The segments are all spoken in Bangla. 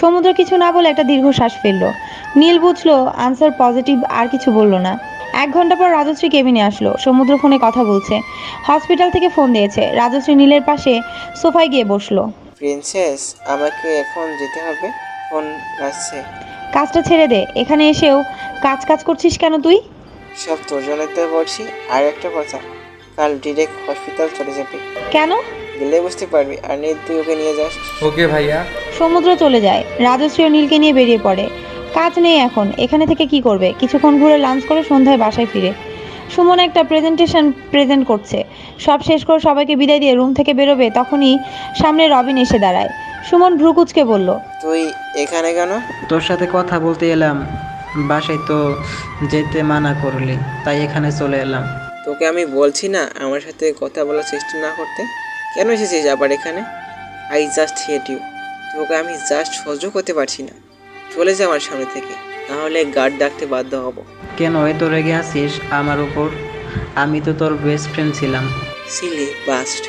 সমুদ্র কিছু না বলে একটা দীর্ঘশ্বাস ফেলল। নীল বুঝলো আনসার পজিটিভ আর কিছু বলল না। এক ঘণ্টা পর রাজশ্রী কেবিনে আসলো। সমুদ্র ফোনে কথা বলছে। হসপিটাল থেকে ফোন দিয়েছে। রাজশ্রী নীলের পাশে সোফায় গিয়ে বসল। প্রিন্সেস আমাকে এখন যেতে হবে। ফোন আসছে। কাজটা ছেড়ে দে। এখানে এসেও কাজ কাজ করছিস কেন তুই? সব তোর জন্যই তো বলছি। আর একটা কথা কাল ডিরেক্ট হসপিটাল চলে যাবে। কেন? গেলে বুঝতে পারবি। আর নেই তুই ওকে নিয়ে যাস। ওকে ভাইয়া। সমুদ্র চলে যায়। রাজশ্রী ও নীলকে নিয়ে বেরিয়ে পড়ে। কাজ নেই এখন। এখানে থেকে কি করবে? কিছুক্ষণ ঘুরে লাঞ্চ করে সন্ধ্যায় বাসায় ফিরে। সুমন একটা প্রেজেন্টেশন প্রেজেন্ট করছে। সব শেষ করে সবাইকে বিদায় দিয়ে রুম থেকে বেরোবে তখনই সামনে রবিন এসে দাঁড়ায়। সুমন ভ্রুকুচকে বলল তুই এখানে কেন? তোর সাথে কথা বলতে এলাম। বাসায় তো যেতে মানা করলি তাই এখানে চলে এলাম। তোকে আমি বলছি না আমার সাথে কথা বলার চেষ্টা না করতে? কেন এসেছিস আবার এখানে? আই জাস্ট হেট ইউ তোকে আমি জাস্ট সহ্য করতে পারছি না। চলে যা আমার সামনে থেকে। নাহলে গার্ড ডাকতে বাধ্য হব। কেন এত রেগে আছিস আমার উপর? আমি তো তোর বেস্ট ফ্রেন্ড ছিলাম। Silly bust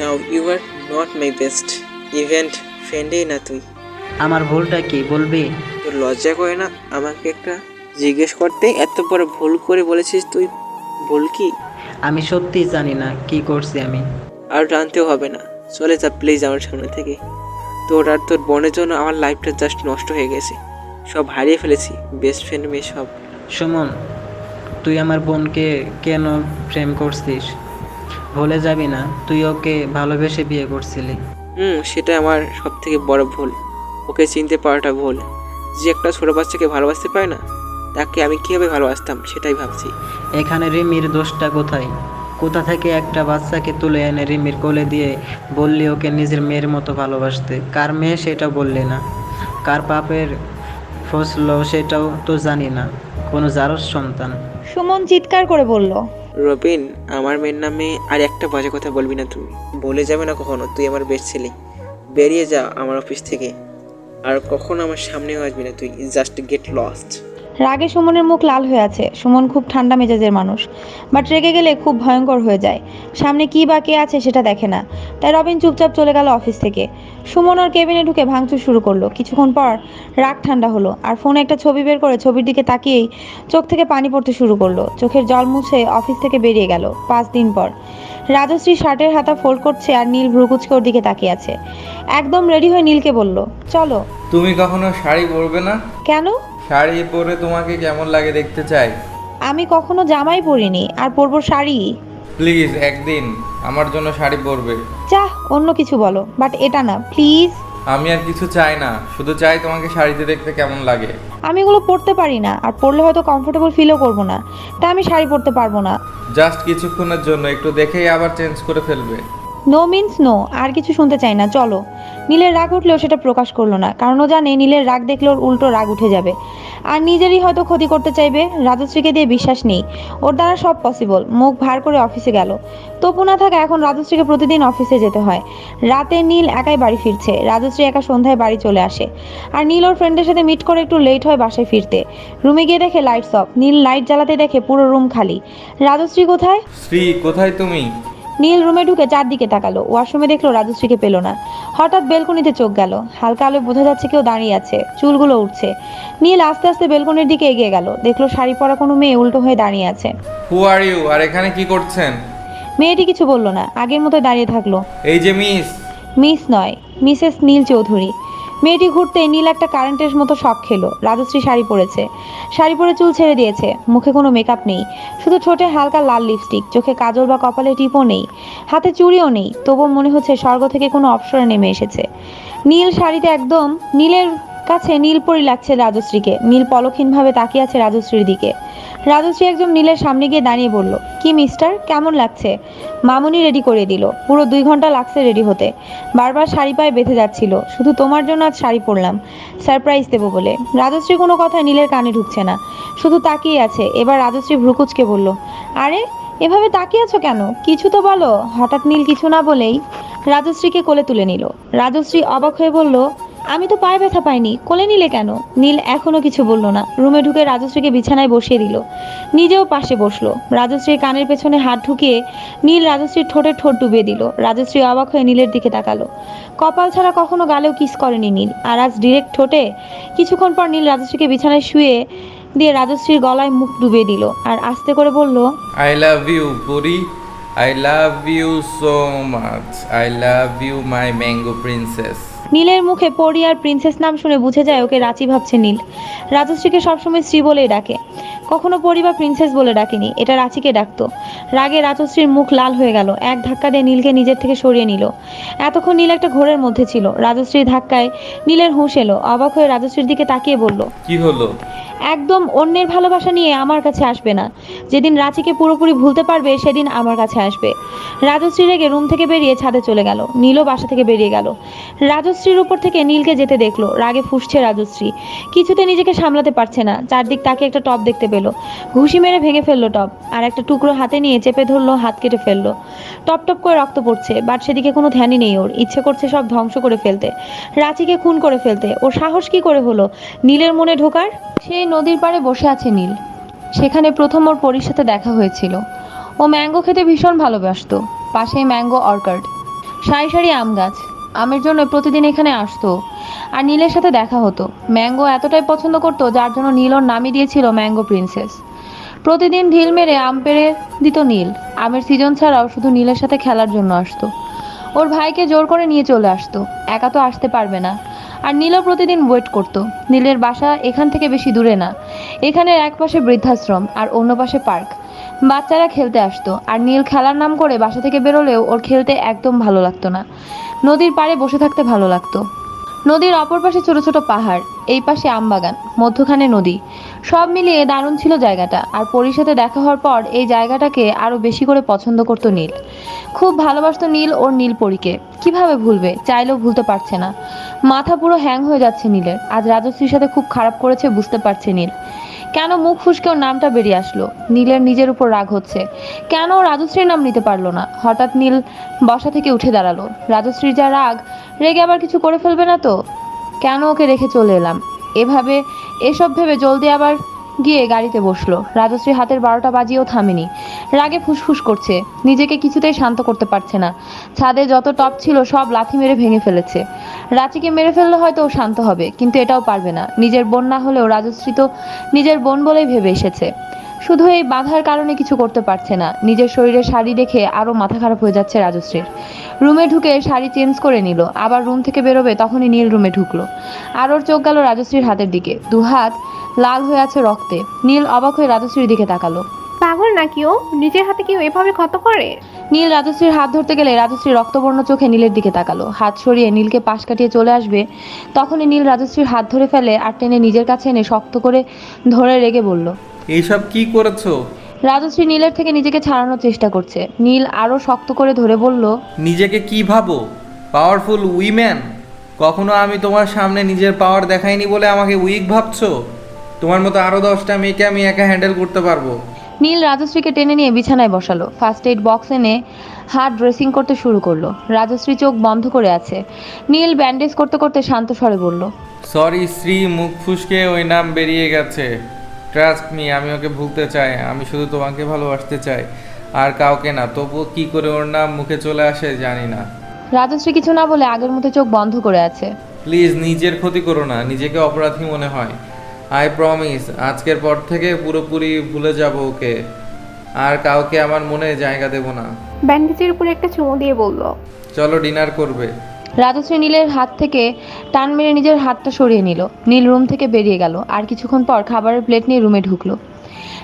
now you are not my best event ফ্রেন্ডেই না তুই। আমার ভুলটা কি বলবি? তোর লজ্জা করে না আমাকে একটা জিজ্ঞেস করতে? এত বড় ভুল করে বলেছিস তুই ভুল কি? আমি সত্যি জানি না কি করছি আমি। আর জানতেও হবে না। চলে যা প্লিজ আমার সামনে থেকে। তোর আর তোর বোনের জন্য আমার লাইফটা জাস্ট নষ্ট হয়ে গেছে। সব হারিয়ে ফেলেছি বেস্ট ফ্রেন্ড মেয়ে সব। সুমন তুই আমার বোনকে কেন প্রেম করছিস? ভুলে যাবি না তুই ওকে ভালোবেসে বিয়ে করছিলি। হুম সেটা আমার সব থেকে বড় ভুল। ওকে চিনতে পারাটা ভুল। যে একটা ছোটো বাচ্চাকে ভালোবাসতে পারে না তাকে আমি কীভাবে ভালোবাসতাম সেটাই ভাবছি। এখানে রিমির দোষটা কোথায়? কোথা থেকে একটা বাচ্চাকে তুলে এনে রিমির কোলে দিয়ে বললি ওকে নিজের মেয়ের মতো ভালোবাসতে? কার মেয়ে সেটা বললি না। কার পাপের ফসলো সেটাও তো জানি না। কোনো জারস সন্তান। সুমন চিৎকার করে বলল রবিন আমার মেয়ের নামে আর একটা বাজে কথা বলবি না তুমি। বলে যাবে না কখনো তুই আমার বেস্ট ছেলে। বেরিয়ে যা আমার অফিস থেকে। আর কখনো আমার সামনেও আসবি না তুই। জাস্ট গেট লস্ট রাগে সুমনের মুখ লাল হয়ে আছে। সুমন খুব ঠান্ডা মেজাজের মানুষ। বাট রেগে গেলে খুব ভয়ঙ্কর হয়ে যায়। সামনে কি বা কে আছে সেটা দেখে না। তাই রবিন চুপচাপ চলে গেল অফিস থেকে। সুমন ওর কেবিনে ঢুকে ভাঙচুর শুরু করল। কিছুক্ষণ পর রাগ ঠান্ডা হলো আর ফোনে একটা ছবি বের করে ছবির দিকে তাকিয়েই চোখ থেকে পানি পড়তে শুরু করল। চোখের জল মুছে অফিস থেকে বেরিয়ে গেল পাঁচ দিন পর। রাজশ্রী শার্টের হাতা ফোল্ড করছে আর নীল ভ্রুকুচকে ওর দিকে তাকিয়ে আছে। একদম রেডি হয়ে নীলকে বলল চলো। তুমি কখনো শাড়ি পরবে না? কেন? শাড়ি পরে তোমাকে কেমন লাগে দেখতে চাই? আমি কখনো জামাই পরিনি আর পরবো শাড়ি। প্লিজ একদিন আমার জন্য শাড়ি পরবে। চাহ অন্য কিছু বলো বাট এটা না প্লিজ আমি আর কিছু চাই না শুধু চাই তোমাকে শাড়িতে দেখতে কেমন লাগে। আমি এগুলো পরতে পারি না আর পরলে হয়তো কমফোর্টেবল ফিলও করব না। তাই আমি শাড়ি পরতে পারব না। জাস্ট কিছুক্ষণের জন্য একটু দেখেই আবার চেঞ্জ করে ফেলবে। নো মিন্স নো আর কিছু শুনতে চাই না, চলো। নীলের রাগ উঠলেও সেটা প্রকাশ করল না, কারণ ও জানে নীলের রাগ দেখলে ওর উল্টো রাগ উঠে যাবে। আর নিজেরই হয়তো ক্ষতি করতে চাইবে, রাজশ্রীকে দিয়ে বিশ্বাস নেই। ওর দ্বারা সব পসিবল মুখ ভার করে অফিসে গেল। তপু না থাকা এখন রাজশ্রীকে প্রতিদিন অফিসে যেতে হয়। রাতে নীল একাই বাড়ি ফিরছে, রাজশ্রী একা সন্ধ্যায় বাড়ি চলে আসে। আর নীল ওর ফ্রেন্ডের সাথে মিট করে একটু লেট হয় বাসায় ফিরতে। রুমে গিয়ে দেখে লাইটস অফ নীল লাইট জ্বালাতে দেখে পুরো রুম খালি। রাজশ্রী কোথায়? শ্রী, কোথায় তুমি? নীল রুমে ঢুকে চারদিকে তাকালো। ওয়াশরুমে দেখল রাজশ্রীকে পেল না। হঠাৎ বেলকনিতে চোখ গেল। হালকা আলো বোঝা যাচ্ছে কেউ দাঁড়িয়ে আছে। চুলগুলো উঠছে নীল আস্তে আস্তে বেলকনির দিকে এগিয়ে গেল। দেখল শাড়ি পরা কোনো মেয়ে উল্টো হয়ে দাঁড়িয়ে আছে। হু আর ইউ আর এখানে কি করছেন? মেয়েটি কিছু বলল না। আগের মতো দাঁড়িয়ে থাকল। এই যে মিস। মিস নয় মিসেস নীল চৌধুরী। মেয়েটি ঘুরতে নীল একটা কারেন্টের মতো শখ খেলো। রাজশ্রী শাড়ি পরেছে। শাড়ি পরে চুল ছেড়ে দিয়েছে। মুখে কোনো মেকআপ নেই। শুধু ঠোঁটে হালকা লাল লিপস্টিক চোখে কাজল বা কপালে টিপও নেই। হাতে চুড়িও নেই। তবুও মনে হচ্ছে স্বর্গ থেকে কোনো অপসরে নেমে এসেছে। নীল শাড়িতে একদম নীলের কাছে নীল পরি লাগছে রাজশ্রীকে। নীল পলক্ষীনভাবে তাকিয়ে আছে রাজশ্রীর দিকে। রাজশ্রী একজন নীলের সামনে গিয়ে দাঁড়িয়ে বলল, কি মিস্টার? কেমন লাগছে? মামুনি রেডি করে দিল। পুরো দুই ঘণ্টা লাগছে রেডি হতে। বারবার শাড়ি পায়ে বেঁধে যাচ্ছিল। শুধু তোমার জন্য আজ শাড়ি পরলাম। সারপ্রাইজ দেবো বলে। রাজশ্রী কোনো কথা নীলের কানে ঢুকছে না। শুধু তাকিয়ে আছে। এবার রাজশ্রী ভ্রুকুচকে বলল, আরে, এভাবে তাকিয়ে আছো কেন? কিছু তো বলো। হঠাৎ নীল কিছু না বলেই রাজশ্রীকে কোলে তুলে নিল। রাজশ্রী অবাক হয়ে বলল আমি তো পায়ে ব্যথা পাইনি। কোলে নিলে কেন? নীল এখনও কিছু বলল না। রুমে ঢুকে রাজশ্রীকে বিছানায় বসিয়ে দিল। নিজেও পাশে বসল। রাজশ্রীর কানের পেছনে হাত ঢুকিয়ে নীল রাজশ্রীর ঠোঁটে ঠোঁট ডুবিয়ে দিল। রাজশ্রী অবাক হয়ে নীলের দিকে তাকালো। কপাল ছাড়া কখনো গালেও কিস করেনি নীল। আর আজ ডিরেক্ট ঠোঁটে কিছুক্ষণ পর নীল রাজশ্রীকে বিছানায় শুয়ে দিয়ে রাজশ্রীর গলায় মুখ ডুবিয়ে দিল আর আস্তে করে বলল I love you Pori I love you so much I love you my mango princess নীলের মুখে পরি আর প্রিন্সেস নাম শুনে বুঝে যায় ওকে রাঁচি ভাবছে নীল। রাজশ্রীকে সবসময় শ্রী বলেই ডাকে। কখনো পরি বা প্রিন্সেস বলে ডাকেনি এটা রাঁচিকে ডাকতো। রাগে রাজশ্রীর মুখ লাল হয়ে গেল এক ধাক্কা দিয়ে নীলকে নিজের থেকে সরিয়ে নিল। এতক্ষণ নীল একটা ঘোরের মধ্যে ছিল। রাজশ্রীর ধাক্কায় নীলের হুঁশ এলো অবাক হয়ে রাজশ্রীর দিকে তাকিয়ে বলল কি হলো? একদম অন্যের ভালোবাসা নিয়ে আমার কাছে আসবে না। যেদিন রাঁচিকে পুরোপুরি ভুলতে পারবে সেদিন আমার কাছে আসবে। রাজশ্রী রেগে রুম থেকে বেরিয়ে ছাদে চলে গেল। নীলও বাসা থেকে বেরিয়ে গেল। রাজশ্রীর উপর থেকে নীলকে যেতে দেখল। রাগে ফুসছে রাজশ্রী। কিছুতে নিজেকে সামলাতে পারছে না। চারদিক তাকে একটা টপ দেখতে পেল ঘুষি মেরে ভেঙে ফেলল টপ, আর একটা টুকরো হাতে নিয়ে চেপে ধরলো, হাত কেটে ফেলল। টপ টপ করে রক্ত পড়ছে, বাট সেদিকে কোনো ধ্যানই নেই ওর। ইচ্ছে করছে সব ধ্বংস করে ফেলতে। রাঁচিকে খুন করে ফেলতে। ওর সাহস কি করে হলো? নীলের মনে ঢোকার? সেই নদীর পাড়ে বসে আছে নীল। সেখানে প্রথম ওর পরীর সাথে দেখা হয়েছিল। ও ম্যাঙ্গো খেতে ভীষণ ভালোবাসতো। পাশেই ম্যাঙ্গো অর্কার্ড সারি সারি আম গাছ। আমের জন্য প্রতিদিন এখানে আসতো। আর নীলের সাথে দেখা হতো। ম্যাঙ্গো এতটাই পছন্দ করতো, যার জন্য নীল ওর নামই দিয়েছিল ম্যাঙ্গো প্রিন্সেস। প্রতিদিন ঢিল মেরে আম পেড়ে দিত নীল। আমের সিজন ছাড়াও শুধু নীলের সাথে খেলার জন্য আসতো। ওর ভাইকে জোর করে নিয়ে চলে আসতো। একা তো আসতে পারবে না। আর নীলও প্রতিদিন ওয়েট করতো। নীলের বাসা এখান থেকে বেশি দূরে না। এখানে এক পাশে বৃদ্ধাশ্রম আর অন্য পাশে পার্ক। বাচ্চারা খেলতে আসতো। আর নীল খেলার নাম করে বাসা থেকে বেরোলেও ওর খেলতে একদম ভালো লাগতো না। নদীর পাড়ে বসে থাকতে ভালো লাগতো। নদীর অপর পাশে ছোট ছোট পাহাড়, এই পাশে আমবাগান, মধ্যখানে নদী। সব মিলিয়ে দারুণ ছিল জায়গাটা, আর পরির সাথে দেখা হওয়ার পর এই জায়গাটাকে আরও বেশি করে পছন্দ করতো নীল। খুব ভালোবাসত নীল ওর নীল পরীকে। কীভাবে ভুলবে? চাইলেও ভুলতে পারছে না। মাথা পুরো হ্যাং হয়ে যাচ্ছে নীলের। আজ রাজশ্রীর সাথে খুব খারাপ করেছে, বুঝতে পারছে নীল। কেন মুখ ফুসকে ওর নামটা বেরিয়ে আসলো? নীলের নিজের উপর রাগ হচ্ছে। কেন রাজশ্রীর নাম নিতে পারল না? হঠাৎ নীল বসা থেকে উঠে দাঁড়াল। রাজশ্রীর যা রাগ, রেগে আবার কিছু করে ফেলবে না তো? কেন ওকে রেখে চলে এলাম? এভাবে, এসব ভেবে জলদি আবার গিয়ে গাড়িতে বসল। রাজশ্রী হাতের বারোটা বাজিয়েও থামেনি। রাগে ফুসফুস করছে। নিজেকে কিছুতেই শান্ত করতে পারছে না। ছাদে যত টপ ছিল সব লাথি মেরে ভেঙে ফেলেছে। রাঁচিকে মেরে ফেললে হয়তো ও শান্ত হবে, কিন্তু এটাও পারবে না। নিজের বোন না হলেও রাজশ্রী তো নিজের বোন বলেই ভেবে এসেছে। শুধু এই বাধার কারণে কিছু করতে পারছে না। নিজের শরীরে শাড়ি দেখে আরও মাথা খারাপ হয়ে যাচ্ছে রাজশ্রীর। রুমে ঢুকে শাড়ি চেঞ্জ করে নিল আবার রুম থেকে বেরোবে তখনই নীল রুমে ঢুকলো। আর ওর চোখ গেল রাজশ্রীর হাতের দিকে দু হাত লাল হয়ে আছে রক্তে। নীল অবাক হয়ে রাজশ্রীর দিকে তাকালো। পাগল নাকি ও? নিজের হাতে কেউ এভাবে ক্ষত করে? নীল রাজশ্রীর হাত ধরতে গেলে রাজশ্রী রক্তবর্ণ চোখে নীলের দিকে তাকালো। হাত সরিয়ে নীলকে পাশ কাটিয়ে চলে আসবে তখনই নীল রাজশ্রীর হাত ধরে ফেলে আর টেনে নিজের কাছে এনে শক্ত করে ধরে রেগে বলল এইসব কি করেছ? রাজশ্রী নীলের থেকে নিজেকে ছাড়ানোর চেষ্টা করছে। নীল আরও শক্ত করে ধরে বলল নিজেকে কি ভাবো? পাওয়ারফুল উইম্যান কখনো আমি তোমার সামনে নিজের পাওয়ার দেখাইনি বলে আমাকে উইক ভাবছ? তোমার মতো আরও দশটা মেয়েকে আমি একা হ্যান্ডেল করতে পারব। নীল রাজশ্রীকে টেনে নিয়ে বিছানায় বসালো। ফার্স্ট এইড বক্স এনে হাত ড্রেসিং করতে শুরু করল। রাজশ্রী চোখ বন্ধ করে আছে। নীল ব্যান্ডেজ করতে করতে শান্ত স্বরে বলল সরি শ্রী মুখ ফুসকে ওই নাম বেরিয়ে গেছে। ট্রাস্ট মি আমি ওকে ভুলতে চাই আমি শুধু তোমাকে ভালোবাসতে চাই। আর কাউকে না তবুও কি করে ওর নাম মুখে চলে আসে জানি না। রাজশ্রী কিছু না বলে আগের মতো চোখ বন্ধ করে আছে। প্লিজ নিজের ক্ষতি করো না নিজেকে অপরাধী মনে হয়। আই প্রমিস আজকের পর থেকে পুরোপুরি ভুলে যাব ওকে। আর কাউকে আমার মনে জায়গা দেব না। ব্যান্ডেজের উপরে একটা চুমু দিয়ে বলল চলো ডিনার করবে। রাজশ্রী নীলের হাত থেকে টান মেরে নিজের হাতটা সরিয়ে নিল। নীল রুম থেকে বেরিয়ে গেল আর কিছুক্ষণ পর খাবারের প্লেট নিয়ে রুমে ঢুকলো।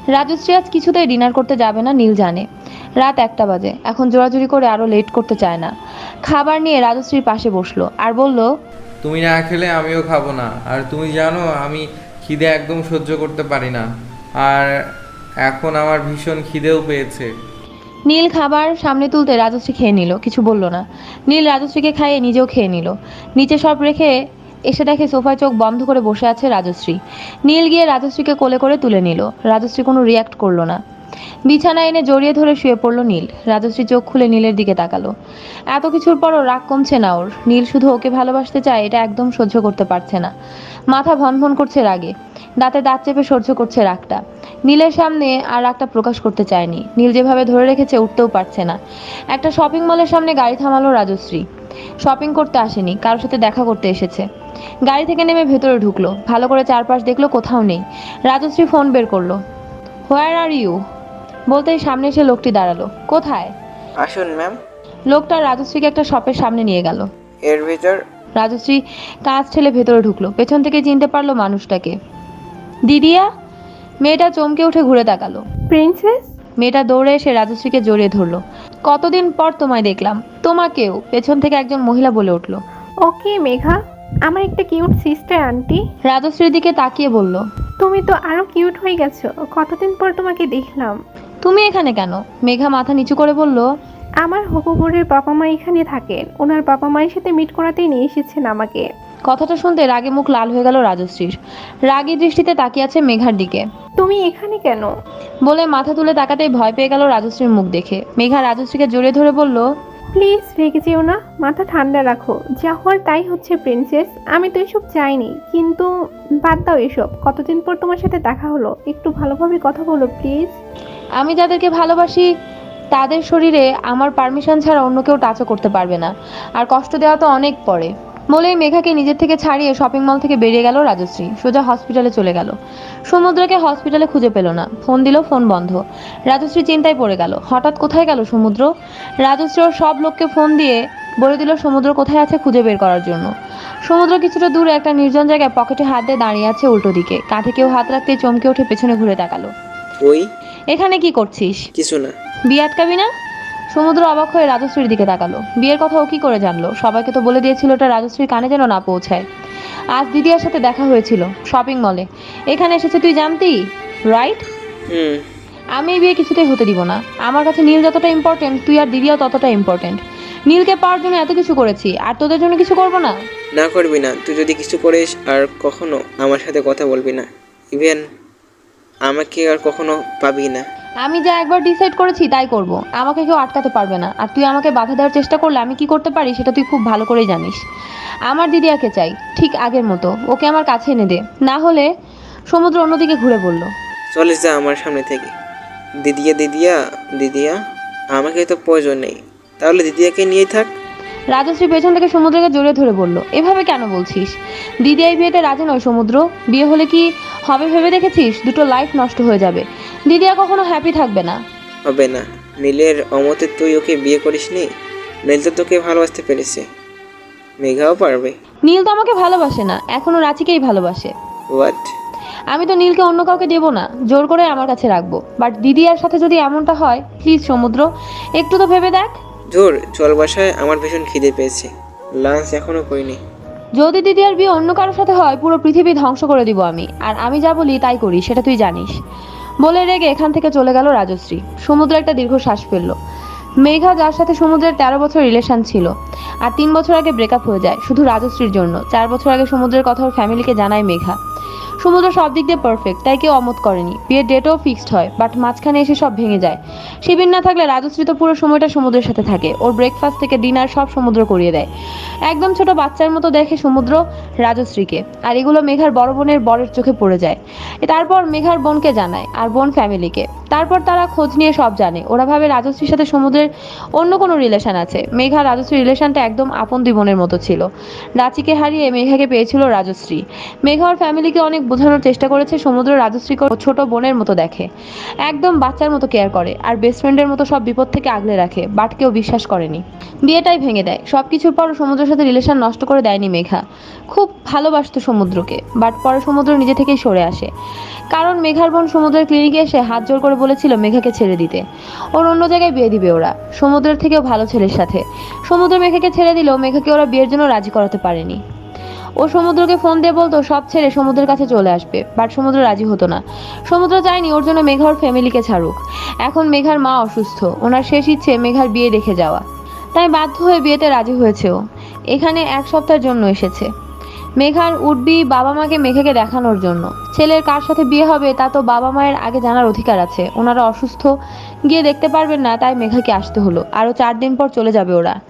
রাজশ্রী আজ কিছুতেই ডিনার করতে যাবে না, নীল জানে। রাত একটা বাজে। এখন জোরাজুরি করে আরও লেট করতে চায় না। খাবার নিয়ে রাজশ্রীর পাশে বসল আর বলল, তুমি না খেলে আমিও খাব না। আর তুমি জানো, আমি খিদে একদম সহ্য করতে পারি না। আর এখন আমার ভীষণ খিদেও পেয়েছে। নীল খাবার সামনে তুলতে রাজশ্রী খেয়ে নিল, কিছু বলল না। নীল রাজশ্রীকে খাইয়ে নিজেও খেয়ে নিল। নিচে সব রেখে এসে দেখে সোফায় চোখ বন্ধ করে বসে আছে রাজশ্রী। নীল গিয়ে রাজশ্রীকে কোলে করে তুলে নিল। রাজশ্রী কোনো রিয়াক্ট করল না। বিছানা এনে জড়িয়ে ধরে শুয়ে পড়ল নীল। রাজশ্রী চোখ খুলে নীলের দিকে তাকালো। এত কিছুর পরও রাগ কমছে না ওর। নীল শুধু ওকে ভালোবাসতে চায়, এটা একদম সহ্য করতে পারছে না। মাথা ভনভন করছে রাগে। দাঁতে দাঁত চেপে সহ্য করছে রাগটা। নীলের সামনে আর রাগটা প্রকাশ করতে চায়নি। নীল যেভাবে ধরে রেখেছে উঠতেও পারছে না। একটা শপিং মলের সামনে গাড়ি থামালো রাজশ্রী। শপিং করতে আসেনি, কারোর সাথে দেখা করতে এসেছে। গাড়ি থেকে নেমে ভেতরে ঢুকলো। ভালো করে চারপাশ দেখল, কোথাও নেই। রাজশ্রী ফোন বের করল। হোয়ার আর ইউ বলতেই সামনে এসে লোকটি দাঁড়াল। কোথায়? আসুন ম্যাম। লোকটা রাজশ্রীকে একটা শপের সামনে নিয়ে গেল। এর ভিতর? রাজশ্রী কাজ ঠেলে ভেতরে ঢুকলো। পেছন থেকে চিনতে পারল মানুষটাকে। দিদিয়া মেয়েটা চমকে উঠে ঘুরে তাকালো। প্রিন্সেস? মেয়েটা দৌড়ে এসে রাজশ্রীকে জড়িয়ে ধরলো। কতদিন পর তোমায় দেখলাম। তোমাকেও। পেছন থেকে একজন মহিলা বলে উঠল। ওকে মেঘা। আমার একটা কিউট সিস্টার আন্টি। রাজশ্রীর দিকে তাকিয়ে বলল তুমি তো আরও কিউট হয়ে গেছো। কতদিন পর তোমাকে দেখলাম। তুমি এখানে কেন? মেঘা মাথা নিচু করে বলল আমার হকুবুরের বাবা মা এখানে থাকেন। ওনার বাবা মায়ের সাথে মিট করাতেই নিয়ে এসেছেন আমাকে। কথাটা শুনতে রাগে মুখ লাল হয়ে গেল রাজশ্রীর। রাগী দৃষ্টিতে তাকিয়ে আছে মেঘার দিকে। তুমি এখানে কেন? বলে মাথা তুলে তাকাতেই ভয় পেয়ে গেল রাজশ্রীর মুখ দেখে। মেঘা রাজশ্রীকে জড়িয়ে ধরে বলল প্লিজ রেগে যেও না মাথা ঠান্ডা রাখো। যা হওয়ার তাই হচ্ছে প্রিন্সেস। আমি তো এসব চাইনি কিন্তু বাদ দাও এসব। কতদিন পর তোমার সাথে দেখা হলো? একটু ভালোভাবে কথা বলো প্লিজ। আমি যাদেরকে ভালোবাসি, তাদের শরীরে আমার পারমিশন ছাড়া অন্য কেউ টাচও করতে পারবে না। আর কষ্ট দেওয়া তো অনেক পরে। বলেই মেঘাকে নিজের থেকে ছাড়িয়ে শপিং মল থেকে বেরিয়ে গেল রাজশ্রী। সোজা হসপিটালে চলে গেল। সমুদ্রকে হসপিটালে খুঁজে পেল না। ফোন দিল, ফোন বন্ধ। রাজশ্রী চিন্তায় পড়ে গেল। হঠাৎ কোথায় গেল সমুদ্র? রাজশ্রী ওর সব লোককে ফোন দিয়ে বলে দিল, সমুদ্র কোথায় আছে খুঁজে বের করার জন্য? সমুদ্র কিছুটা দূরে একটা নির্জন জায়গায় পকেটে হাত দিয়ে দাঁড়িয়ে আছে উল্টো দিকে। কাঁধে কেউ হাত রাখতে চমকে উঠে পেছনে ঘুরে তাকালো। ওই? এখানে কি করছিস? কিছু না। বিয়ে আটকাবি না? সমুদ্র অবাক হয়ে রাজশ্রীর দিকে তাকালো। বিয়ের কথা ও কি করে জানলো? সবাইকে তো বলে দিয়েছিল ওটা রাজশ্রীর কানে যেন না পৌঁছায়। আজ দিদিয়ার সাথে দেখা হয়েছিল শপিং মলে। এখানে এসেছে তুই জানতি? Right hmm. আমি এই বিয়ে কিছুতেই হতে দিব না। আমার কাছে নীল যতটা ইম্পর্টেন্ট তুই আর দিদিয়াও ততটা ইম্পর্টেন্ট নীলকে পাওয়ার জন্য এত কিছু করেছি আর তোদের জন্য কিছু করব না? না করবি না। তুই যদি কিছু করিস আর কখনো আমার সাথে কথা বলবি না। ইভেন আমাকে আর কখনো পাবি না। আমি যা একবার ডিসাইড করেছি তাই করব। আমাকে কেউ আটকাতে পারবে না। আর তুই আমাকে বাধা দেওয়ার চেষ্টা করলে আমি কি করতে পারি সেটা তুই খুব ভালো করেই জানিস। আমার দিদিয়াকে চাই? ঠিক আগের মতো। ওকে আমার কাছে এনে দে। না হলে সমুদ্র অন্যদিকে ঘুরে বলল। চলে যা আমার সামনে থেকে। দিদিয়া দিদিয়া দিদিয়া আমাকে তো প্রয়োজন নেই। তাহলে দিদিয়াকে নিয়েই থাক। রাজশ্রী পেছন থেকে সমুদ্রকে জড়িয়ে ধরে বলল এভাবে কেন বলছিস? দিদি এই বিয়েতে রাজি নয় সমুদ্র। বিয়ে হলে কি হবে ভেবে দেখেছিস দুটো লাইফ নষ্ট হয়ে যাবে। দিদিয়া কখনো হ্যাপি থাকবে না। হবে না। নীলের অমতে তুই ওকে বিয়ে করিসনি? নীল তো তোকে ভালোবাসতে পেরেছে। মেঘাও পারবে। নীল তো আমাকে ভালোবাসে না এখনও রাঁচিকেই ভালোবাসে। হোয়াট আমি তো নীলকে অন্য কাউকে দেবো না জোর করে আমার কাছে রাখব। বাট দিদিয়ার সাথে যদি এমনটা হয় প্লিজ সমুদ্র একটু তো ভেবে দেখ। ধুর চল বাসায় আমার ভীষণ খিদে পেয়েছে। লাঞ্চ এখনও করিনি। যদি দিদি আর বিয়ে অন্য কারোর সাথে হয়, পুরো পৃথিবী ধ্বংস করে দিব আমি। আর আমি যা বলি, তাই করি, সেটা তুই জানিস। বলে রেগে এখান থেকে চলে গেল রাজশ্রী। সমুদ্র একটা দীর্ঘ শ্বাস ফেলল। মেঘা যার সাথে সমুদ্রের তেরো বছর রিলেশন ছিল। আর তিন বছর আগে ব্রেকআপ হয়ে যায়, শুধু রাজশ্রীর জন্য। চার বছর আগে সমুদ্রের কথা ওর ফ্যামিলিকে জানায় মেঘা। সমুদ্র সব দিক দিয়ে পারফেক্ট তাই কেউ অমত করেনি। বিয়ের ডেটও ফিক্সড হয় বাট মাঝখানে এসে সব ভেঙে যায়। শিবির না থাকলে রাজশ্রী তো পুরো সময়টা সমুদ্রের সাথে থাকে। ওর ব্রেকফাস্ট থেকে ডিনার সব সমুদ্র করিয়ে দেয়। একদম ছোট বাচ্চার মতো দেখে সমুদ্র রাজশ্রীকে। আর এগুলো মেঘার বড় বোনের বরের চোখে পড়ে যায়। তারপর মেঘার বোনকে জানায়, আর বোন ফ্যামিলিকে। তারপর তারা খোঁজ নিয়ে সব জানে। ওরা ভাবে রাজশ্রীর সাথে সমুদ্রের অন্য কোনো রিলেশন আছে। মেঘা রাজশ্রীর রিলেশনটা একদম আপন দুই বোনের মতো ছিল। রাঁচিকে হারিয়ে মেঘাকে পেয়েছিল রাজশ্রী। মেঘা ওর ফ্যামিলিকে অনেক বোঝানোর চেষ্টা করেছে সমুদ্র রাজশ্রীকে ছোট বোনের মতো দেখে। একদম বাচ্চার মতো কেয়ার করে আর বেস্ট ফ্রেন্ডের মতো সব বিপদ থেকে আগলে রাখে বাট কেউ বিশ্বাস করেনি। বিয়েটাই ভেঙে দেয়। সব কিছুর পর সমুদ্রের সাথে রিলেশন নষ্ট করে দেয়নি মেঘা। খুব ভালোবাসত সমুদ্রকে বাট পরে সমুদ্র নিজে থেকেই সরে আসে। কারণ মেঘার বোন সমুদ্রের ক্লিনিকে এসে হাত জোর করে বলেছিল মেঘাকে ছেড়ে দিতে। ওর অন্য জায়গায় বিয়ে দিবে ওরা, সমুদ্রের থেকেও ভালো ছেলের সাথে। সমুদ্র মেঘাকে ছেড়ে দিলেও মেঘাকে ওরা বিয়ের জন্য রাজি করাতে পারেনি। ও সমুদ্রকে ফোন দিয়ে বলতো, সব ছেড়ে সমুদ্রের কাছে চলে আসবে। বাট সমুদ্র রাজি হতো না। সমুদ্র চায়নি, ওর জন্য মেঘার ফ্যামিলিকে ছাড়ুক। এখন মেঘার মা অসুস্থ। ওনার শেষ ইচ্ছে মেঘার বিয়ে দেখে যাওয়া। তাই বাধ্য হয়ে বিয়েতে রাজি হয়েছে ও। এখানে এক সপ্তাহের জন্য এসেছে। মেঘার উঠবি বাবা মাকে মেঘাকে দেখানোর জন্য। ছেলের কার সাথে বিয়ে হবে তা তো বাবা মায়ের আগে জানার অধিকার আছে। ওনারা অসুস্থ গিয়ে দেখতে পারবেন না তাই মেঘাকে আসতে হলো। আরও চার দিন পর চলে যাবে ওরা।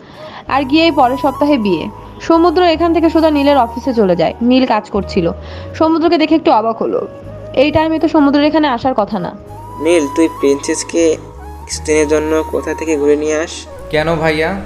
আর গিয়েই পরের সপ্তাহে বিয়ে। সমুদ্র এখান থেকে সোজা নীলের অফিসে চলে যায়। নীল কাজ করছিল। সমুদ্রকে দেখে একটু অবাক হলো। এই টাইমে তো সমুদ্রের এখানে আসার কথা না। নীল তুই প্রিন্সেসকে কিছুদিনের জন্য কোথা থেকে ঘুরে নিয়ে আস? কেন ভাইয়া?